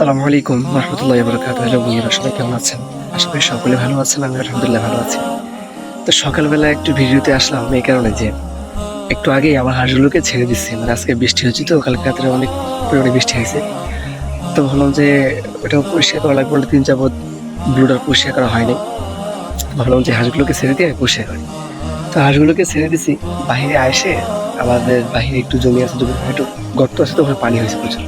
আসসালামু আলাইকুম রহমতুল্লাহ বরকাত হ্যালো বন্ধুরা, সবাই কেমন আছেন? আশা করি সকলে ভালো আছেন আমি আলহামদুলিল্লাহ ভালো আছি। তো সকালবেলা একটু ভিডিওতে আসলাম এই কারণে যে একটু আগেই আমার হাঁসগুলোকে ছেড়ে দিচ্ছি। মানে আজকে বৃষ্টি হচ্ছে তো, কালকে রাত্রে অনেক পরিমাণে বৃষ্টি হয়েছে। তো ভাবলাম যে ওটাও পরিষ্কার করা লাগবে তিন যাবত ব্লুটার পরিষ্কার করা হয়নি। ভাবলাম যে হাঁসগুলোকে ছেড়ে দিয়ে পরিষ্কার করি। তো হাঁসগুলোকে ছেড়ে দিছি বাহিরে আসে আমাদের বাহিরে একটু জমি আছে জমি একটু গর্ত আছে, তো ওখানে পানি হয়েছে প্রচুর।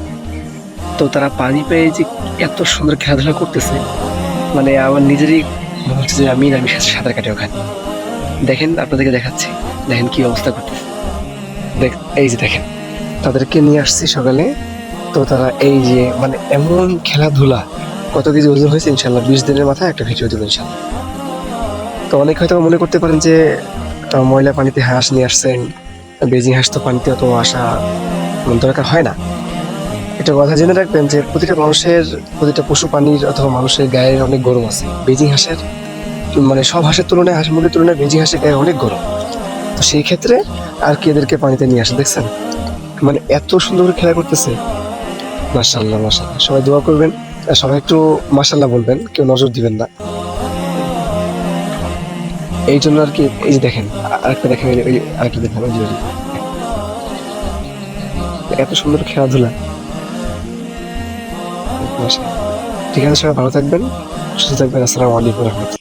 তো তারা পানি পেয়ে যে এত সুন্দর খেলাধুলা করতেছে মানে আমার নিজেরই মনে হচ্ছে যে আমি আমি সাঁতার কাটে ওখানে দেখেন, আপনাদেরকে দেখাচ্ছি, দেখেন কি অবস্থা করতেছে। দেখ, এই যে দেখেন, তাদেরকে নিয়ে আসছি সকালে। তো তারা এই যে মানে এমন খেলাধুলা, কত কিছু ওজন হয়েছে ইনশাল্লাহ, বিশ দিনের মাথায় একটা ভিডিও দেবো ইনশাল্লাহ। তো অনেক হয়তো মনে করতে পারেন যে ময়লা পানিতে হাঁস নিয়ে আসছেন, বেজিং হাঁস তো পানিতে অত আসা দরকার হয় না। একটা কথা জেনে রাখবেন যে প্রতিটা মানুষের, প্রতিটা পশু প্রাণীর অথবা মানুষের গায়ের অনেক গরম আছে। বেজিং হাঁসের মানে সব হাঁসের তুলনায় হাঁস মুরগির তুলনায় বেজিং হাঁসের গায়ে অনেক গরম। তো সেই ক্ষেত্রে আর কি এদেরকে পানিতে নিয়ে আসে, দেখছেন? মানে এত সুন্দর করে খেলা করতেছে। মার্শাল্লাহ মার্শাল্লাহ সবাই দোয়া করবেন, আর সবাই একটু মার্শাল্লাহ বলবেন, কেউ নজর দিবেন না। এই জন্য আর কি, এই যে দেখেন, আরেকটা দেখেন ওই আরেকটা দেখেন। এত সুন্দর খেলাধুলা। মাশাআল্লাহ। ঠিক আছে সবাই ভালো থাকবেন সুস্থ থাকবেন আসসালামু আলাইকুম রহমতুল্লাহ